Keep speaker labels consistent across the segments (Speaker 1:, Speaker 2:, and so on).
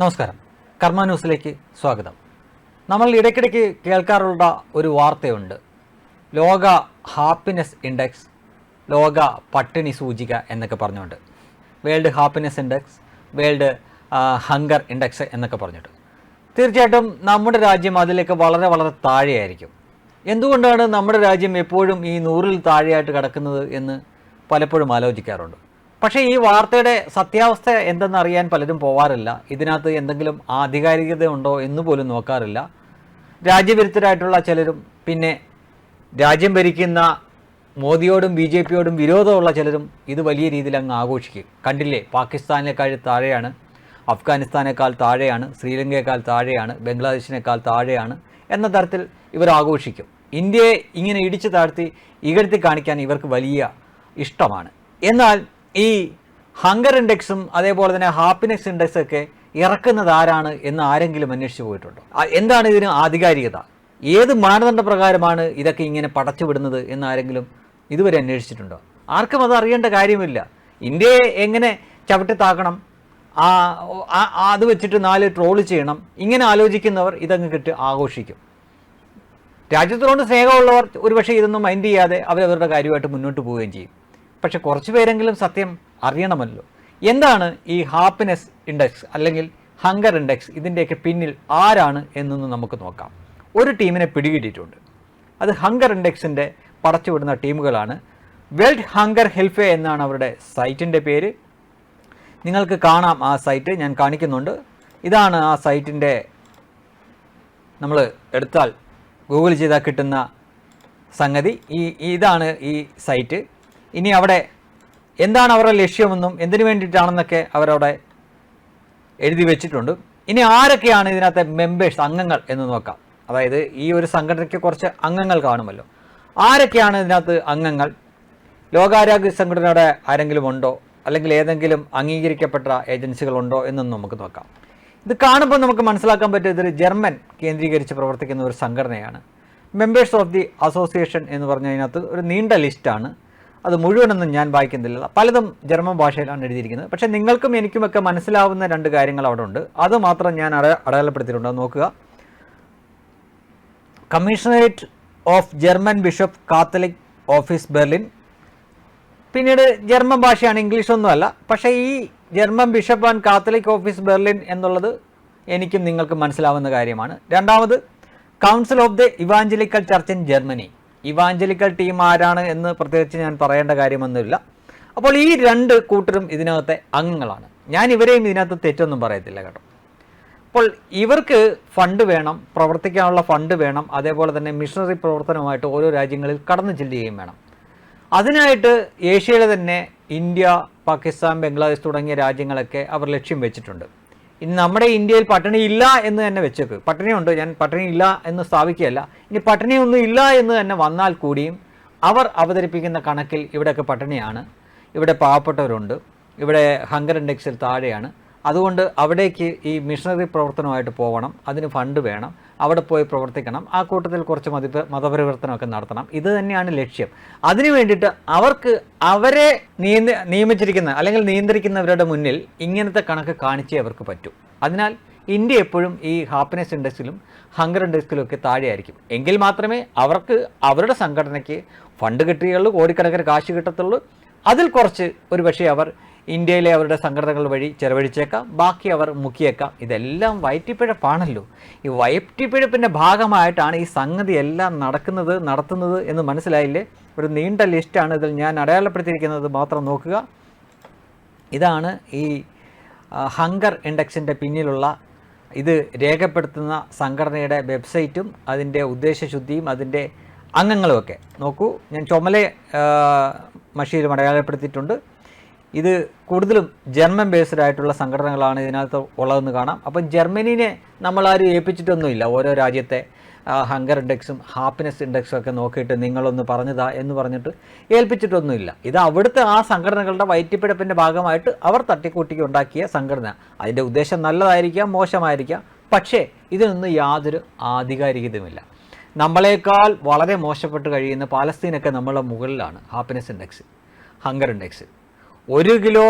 Speaker 1: നമസ്കാരം. കർമ്മ ന്യൂസിലേക്ക് സ്വാഗതം. നമ്മൾ ഇടയ്ക്കിടയ്ക്ക് കേൾക്കാറുള്ള ഒരു വാർത്തയുണ്ട്. ലോക ഹാപ്പിനെസ് ഇൻഡെക്സ് ലോക പട്ടിണി സൂചിക എന്നൊക്കെ പറഞ്ഞുകൊണ്ട്. World happiness index world hunger index എന്നൊക്കെ പറഞ്ഞിട്ട് തീർച്ചയായിട്ടും നമ്മുടെ രാജ്യം അതിലേക്ക് വളരെ വളരെ താഴെയായിരിക്കും. എന്തുകൊണ്ടാണ് നമ്മുടെ രാജ്യം എപ്പോഴും ഈ നൂറിൽ താഴെയായിട്ട് കിടക്കുന്നത് എന്ന് പലപ്പോഴും ആലോചിക്കാറുണ്ട്. പക്ഷേ ഈ വാർത്തയുടെ സത്യാവസ്ഥ എന്തെന്നറിയാൻ പലരും പോവാറില്ല. ഇതിനകത്ത് എന്തെങ്കിലും ആധികാരികത ഉണ്ടോ എന്ന് പോലും നോക്കാറില്ല. രാജ്യവിരുദ്ധരായിട്ടുള്ള ചിലരും പിന്നെ രാജ്യം ഭരിക്കുന്ന മോദിയോടും ബി ജെ പിയോടും വിരോധമുള്ള ചിലരും ഇത് വലിയ രീതിയിൽ അങ്ങ് ആഘോഷിക്കും. കണ്ടില്ലേ? പാകിസ്ഥാനേക്കാൾ താഴെയാണ് അഫ്ഗാനിസ്ഥാനേക്കാൾ താഴെയാണ് ശ്രീലങ്കയേക്കാൾ താഴെയാണ് ബംഗ്ലാദേശിനേക്കാൾ താഴെയാണ് എന്ന തരത്തിൽ ഇവർ ആഘോഷിക്കും. ഇന്ത്യയെ ഇങ്ങനെ ഇടിച്ചു താഴ്ത്തി ഇകഴ്ത്തി കാണിക്കാൻ ഇവർക്ക് വലിയ ഇഷ്ടമാണ്. എന്നാൽ ഈ ഹങ്കർ ഇൻഡെക്സും അതേപോലെ തന്നെ ഹാപ്പിനെസ് ഇൻഡെക്സ് ഒക്കെ ഇറക്കുന്നത് ആരാണ് എന്ന് ആരെങ്കിലും അന്വേഷിച്ചു പോയിട്ടുണ്ടോ? എന്താണ് ഇതിന് ആധികാരികത? ഏത് മാനദണ്ഡ പ്രകാരമാണ് ഇതൊക്കെ ഇങ്ങനെ പടച്ചുവിടുന്നത് എന്ന് ആരെങ്കിലും ഇതുവരെ അന്വേഷിച്ചിട്ടുണ്ടോ? ആർക്കും അത് അറിയേണ്ട കാര്യമില്ല. ഇന്ത്യയെ എങ്ങനെ ചവിട്ടിത്താക്കണം? ആ അത് വെച്ചിട്ട് നാല് ട്രോൾ ചെയ്യണം? ഇങ്ങനെ ആലോചിക്കുന്നവർ ഇതങ്ങ് കിട്ടി ആഘോഷിക്കും. രാജ്യത്തിനോട് സ്നേഹമുള്ളവർ ഒരുപക്ഷെ ഇതൊന്നും മൈൻഡ് ചെയ്യാതെ അവരവരുടെ കാര്യമായിട്ട് മുന്നോട്ട് പോവുകയും ചെയ്യും. പക്ഷെ കുറച്ച് പേരെങ്കിലും സത്യം അറിയണമല്ലോ. എന്താണ് ഈ ഹാപ്പിനെസ് ഇൻഡെക്സ് അല്ലെങ്കിൽ ഹങ്കർ ഇൻഡെക്സ്? ഇതിന്റെയൊക്കെ പിന്നിൽ ആരാണ് എന്നൊന്ന് നമുക്ക് നോക്കാം. ഒരു ടീമിനെ പിടികിട്ടിയിട്ടുണ്ട്. അത് ഹങ്കർ ഇൻഡെക്സിന്റെ പടച്ചുവിടുന്ന ടീമുകളാണ്. വേൾഡ് ഹങ്കർ ഹെൽഫേ എന്നാണ് അവരുടെ സൈറ്റിന്റെ പേര്. നിങ്ങൾക്ക് കാണാം ആ സൈറ്റ് ഞാൻ കാണിക്കുന്നുണ്ട്. ഇതാണ് ആ സൈറ്റിന്റെ നമ്മൾ എടുത്താൽ ഗൂഗിൾ ചെയ്താൽ കിട്ടുന്ന സംഗതി. ഈ ഇതാണ് ഈ സൈറ്റ്. ഇനി അവിടെ എന്താണ് അവരുടെ ലക്ഷ്യമെന്നും എന്തിനു വേണ്ടിയിട്ടാണെന്നൊക്കെ അവരവിടെ എഴുതി വെച്ചിട്ടുണ്ട്. ഇനി ആരൊക്കെയാണ് ഇതിനകത്തെ മെമ്പേഴ്സ് അംഗങ്ങൾ എന്ന് നോക്കാം. അതായത് ഈ ഒരു സംഘടനയ്ക്ക് കുറച്ച് അംഗങ്ങൾ കാണുമല്ലോ. ആരൊക്കെയാണ് ഇതിനകത്ത് അംഗങ്ങൾ? ലോകാരോഗ്യ സംഘടനയുടെ ആരെങ്കിലും ഉണ്ടോ? അല്ലെങ്കിൽ ഏതെങ്കിലും അംഗീകരിക്കപ്പെട്ട ഏജൻസികളുണ്ടോ എന്നൊന്നും നമുക്ക് നോക്കാം. ഇത് കാണുമ്പോൾ നമുക്ക് മനസ്സിലാക്കാൻ പറ്റും ഇതൊരു ജർമ്മൻ കേന്ദ്രീകരിച്ച് പ്രവർത്തിക്കുന്ന ഒരു സംഘടനയാണ്. മെമ്പേഴ്സ് ഓഫ് ദി അസോസിയേഷൻ എന്ന് പറഞ്ഞതിനകത്ത് ഒരു നീണ്ട ലിസ്റ്റാണ് അത് മുഴുവനൊന്നും ഞാൻ വായിക്കുന്നില്ല. പലതും ജർമ്മൻ ഭാഷയിലാണ് എഴുതിയിരിക്കുന്നത്. പക്ഷേ നിങ്ങൾക്കും എനിക്കുമൊക്കെ മനസ്സിലാവുന്ന രണ്ട് കാര്യങ്ങൾ അവിടെ ഉണ്ട് അത് മാത്രം ഞാൻ അട അടയാളപ്പെടുത്തിയിട്ടുണ്ട്. നോക്കുക. Commissionerate of German bishop Catholic office Berlin. പിന്നീട് ജർമ്മൻ ഭാഷയാണ് ഇംഗ്ലീഷ് ഒന്നുമല്ല പക്ഷേ ഈ German bishop and Catholic office Berlin എന്നുള്ളത് എനിക്കും നിങ്ങൾക്കും മനസ്സിലാവുന്ന കാര്യമാണ്. രണ്ടാമത് council of the evangelical church in Germany. Evangelical team ആരാണ് എന്ന് പ്രത്യേകിച്ച് ഞാൻ പറയേണ്ട കാര്യമൊന്നുമില്ല. അപ്പോൾ ഈ രണ്ട് കൂട്ടരും ഇതിനകത്തെ അംഗങ്ങളാണ്. ഞാൻ ഇവരെയും ഇതിനകത്ത് തെറ്റൊന്നും പറയത്തില്ല കേട്ടോ. അപ്പോൾ ഇവർക്ക് ഫണ്ട് വേണം പ്രവർത്തിക്കാനുള്ള ഫണ്ട് വേണം അതേപോലെ തന്നെ മിഷണറി പ്രവർത്തനവുമായിട്ട് ഓരോ രാജ്യങ്ങളിൽ കടന്നു ചെല്ലുകയും വേണം. അതിനായിട്ട് ഏഷ്യയിലെ തന്നെ ഇന്ത്യ പാകിസ്ഥാൻ ബംഗ്ലാദേശ് തുടങ്ങിയ രാജ്യങ്ങളൊക്കെ അവർ ലക്ഷ്യം വെച്ചിട്ടുണ്ട്. ഇനി നമ്മുടെ ഇന്ത്യയിൽ പട്ടിണി ഇല്ല എന്ന് തന്നെ വെച്ചേക്ക്. പട്ടിണിയുണ്ട് ഞാൻ പട്ടിണി ഇല്ല എന്ന് സ്ഥാപിക്കുകയല്ല. ഇനി പട്ടിണിയൊന്നും ഇല്ല എന്ന് തന്നെ വന്നാൽ കൂടിയും അവർ അവതരിപ്പിക്കുന്ന കണക്കിൽ ഇവിടെയൊക്കെ പട്ടിണിയാണ്. ഇവിടെ പാവപ്പെട്ടവരുണ്ട്. ഇവിടെ ഹങ്കർ ഇൻഡെക്സിൽ താഴെയാണ്. അതുകൊണ്ട് അവിടേക്ക് ഈ മിഷണറി പ്രവർത്തനമായിട്ട് പോകണം അതിന് ഫണ്ട് വേണം അവിടെ പോയി പ്രവർത്തിക്കണം ആ കൂട്ടത്തിൽ കുറച്ച് മതി മതപരിവർത്തനമൊക്കെ നടത്തണം. ഇത് തന്നെയാണ് ലക്ഷ്യം. അതിനു വേണ്ടിയിട്ട് അവർക്ക് അവരെ നിയമിച്ചിരിക്കുന്ന അല്ലെങ്കിൽ നിയന്ത്രിക്കുന്നവരുടെ മുന്നിൽ ഇങ്ങനത്തെ കണക്ക് കാണിച്ചേ അവർക്ക് പറ്റൂ. അതിനാൽ ഇന്ത്യ എപ്പോഴും ഈ ഹാപ്പിനെസ് ഇൻഡെക്സിലും ഹങ്കർ ഇൻഡെക്സിലും ഒക്കെ താഴെയായിരിക്കും. എങ്കിൽ മാത്രമേ അവർക്ക് അവരുടെ സംഘടനയ്ക്ക് ഫണ്ട് കിട്ടുകയുള്ളൂ കോടിക്കണക്കിന് കാശ് കിട്ടത്തുള്ളൂ. അതിൽ കുറച്ച് ഒരു പക്ഷേ അവർ ഇന്ത്യയിലെ അവരുടെ സംഘടനകൾ വഴി ചെലവഴിച്ചേക്കാം ബാക്കി അവർ മുക്കിയേക്കാം. ഇതെല്ലാം വയറ്റിപ്പിഴപ്പാണല്ലോ. ഈ വയറ്റിപ്പിഴപ്പിന്റെ ഭാഗമായിട്ടാണ് ഈ സംഗതി എല്ലാം നടക്കുന്നത് നടത്തുന്നത് എന്ന് മനസ്സിലായില്ലേ? ഒരു നീണ്ട ലിസ്റ്റാണ് ഇതിൽ ഞാൻ അടയാളപ്പെടുത്തിയിരിക്കുന്നത്. മാത്രം നോക്കുക. ഇതാണ് ഈ ഹങ്കർ ഇൻഡെക്സിന്റെ പിന്നിലുള്ള ഇത് രേഖപ്പെടുത്തുന്ന സംഘടനയുടെ വെബ്സൈറ്റും അതിന്റെ ഉദ്ദേശശുദ്ധിയും അതിന്റെ അംഗങ്ങളുമൊക്കെ. നോക്കൂ ഞാൻ ചുമലെ മഷിയിലും അടയാളപ്പെടുത്തിയിട്ടുണ്ട്. ഇത് കൂടുതലും ജർമ്മൻ ബേസ്ഡ് ആയിട്ടുള്ള സംഘടനകളാണ് ഇതിനകത്ത് ഉള്ളതെന്ന് കാണാം. അപ്പം ജർമ്മനീനെ നമ്മളാരും ഏൽപ്പിച്ചിട്ടൊന്നുമില്ല. ഓരോ രാജ്യത്തെ ഹങ്കർ ഇൻഡെക്സും ഹാപ്പിനെസ് ഇൻഡെക്സും ഒക്കെ നോക്കിയിട്ട് നിങ്ങളൊന്ന് പറഞ്ഞതാ എന്ന് പറഞ്ഞിട്ട് ഏൽപ്പിച്ചിട്ടൊന്നുമില്ല. ഇത് അവിടുത്തെ ആ സംഘടനകളുടെ വയറ്റിപ്പിഴപ്പിന്റെ ഭാഗമായിട്ട് അവർ തട്ടിക്കൂട്ടിക്ക് ഉണ്ടാക്കിയ സംഘടന. അതിന്റെ ഉദ്ദേശം നല്ലതായിരിക്കാം മോശമായിരിക്കാം. പക്ഷേ ഇതിനൊന്നും യാതൊരു ആധികാരികതയുമില്ല. നമ്മളെക്കാൾ വളരെ മോശപ്പെട്ട് കഴിയുന്ന പാലസ്തീനൊക്കെ നമ്മളുടെ മുകളിലാണ് ഹാപ്പിനെസ് ഇൻഡെക്സ് ഹങ്കർ ഇൻഡെക്സ് ഒരു കിലോ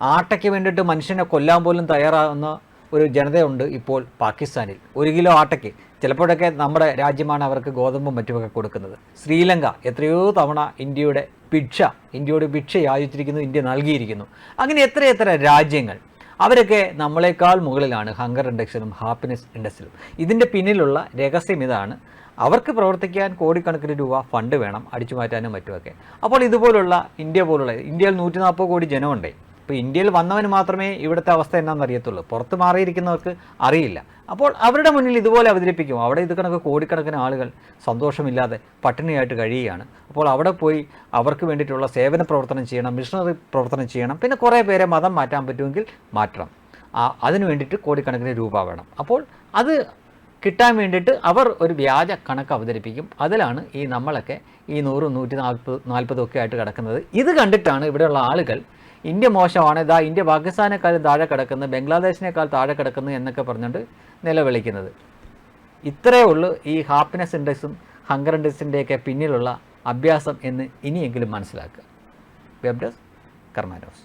Speaker 1: ആട്ടയ്ക്ക് വേണ്ടിയിട്ട് മനുഷ്യനെ കൊല്ലാൻ പോലും തയ്യാറാകുന്ന ഒരു ജനതയുണ്ട് ഇപ്പോൾ പാകിസ്ഥാനിൽ. ഒരു കിലോ ആട്ടയ്ക്ക് ചിലപ്പോഴൊക്കെ നമ്മുടെ രാജ്യമാണ് അവർക്ക് ഗോതമ്പും മറ്റുമൊക്കെ കൊടുക്കുന്നത്. ശ്രീലങ്ക എത്രയോ തവണ ഇന്ത്യയുടെ ഭിക്ഷ ഇന്ത്യയുടെ ഭിക്ഷ യാചിച്ചിരിക്കുന്നു ഇന്ത്യ നൽകിയിരിക്കുന്നു. അങ്ങനെ എത്ര എത്ര രാജ്യങ്ങൾ അവരൊക്കെ നമ്മളെക്കാൾ മുകളിലാണ് ഹങ്കർ ഇൻഡെക്സിലും ഹാപ്പിനെസ് ഇൻഡെക്സിലും. ഇതിന്റെ പിന്നിലുള്ള രഹസ്യം ഇതാണ് അവർക്ക് പ്രവർത്തിക്കാൻ കോടിക്കണക്കിന് രൂപ ഫണ്ട് വേണം അടിച്ചു മാറ്റാനും മറ്റുമൊക്കെ. അപ്പോൾ ഇതുപോലുള്ള ഇന്ത്യ പോലുള്ള ഇന്ത്യയിൽ നൂറ്റി നാൽപ്പത് കോടി ജനമുണ്ടേ. ഇപ്പോൾ ഇന്ത്യയിൽ വന്നവന് മാത്രമേ ഇവിടുത്തെ അവസ്ഥ എന്നാന്ന് അറിയത്തുള്ളൂ. പുറത്ത് മാറിയിരിക്കുന്നവർക്ക് അറിയില്ല. അപ്പോൾ അവരുടെ മുന്നിൽ ഇതുപോലെ അവതരിപ്പിക്കും. അവിടെ ഇത് കണക്ക് കോടിക്കണക്കിന് ആളുകൾ സന്തോഷമില്ലാതെ പട്ടിണിയായിട്ട് കഴിയുകയാണ്. അപ്പോൾ അവിടെ പോയി അവർക്ക് വേണ്ടിയിട്ടുള്ള സേവന പ്രവർത്തനം ചെയ്യണം മിഷണറി പ്രവർത്തനം ചെയ്യണം. പിന്നെ കുറേ പേരെ മതം മാറ്റാൻ പറ്റുമെങ്കിൽ മാറ്റണം. അതിനു വേണ്ടിയിട്ട് കോടിക്കണക്കിന് രൂപ വേണം. അപ്പോൾ അത് കിട്ടാൻ വേണ്ടിയിട്ട് അവർ ഒരു വ്യാജ കണക്ക് അവതരിപ്പിക്കും. അതിലാണ് ഈ നമ്മളൊക്കെ ഈ നൂറും നൂറ്റി നാൽപ്പത് നാൽപ്പതും ഒക്കെ ആയിട്ട് കിടക്കുന്നത്. ഇത് കണ്ടിട്ടാണ് ഇവിടെയുള്ള ആളുകൾ ഇന്ത്യ മോശമാണ് ഇതാ ഇന്ത്യ പാകിസ്ഥാനേക്കാളും താഴെ കിടക്കുന്നു ബംഗ്ലാദേശിനേക്കാൾ താഴെ കിടക്കുന്നു എന്നൊക്കെ പറഞ്ഞുകൊണ്ട് നിലവിളിക്കുന്നത്. ഇത്രയേ ഉള്ളൂ ഈ ഹാപ്പിനെസ് ഇൻഡെക്സും ഹങ്കർ ഇൻഡെക്സിന്റെയൊക്കെ പിന്നിലുള്ള അഭ്യാസം എന്ന് ഇനിയെങ്കിലും മനസ്സിലാക്കുക. Web desk കർമാനോസ്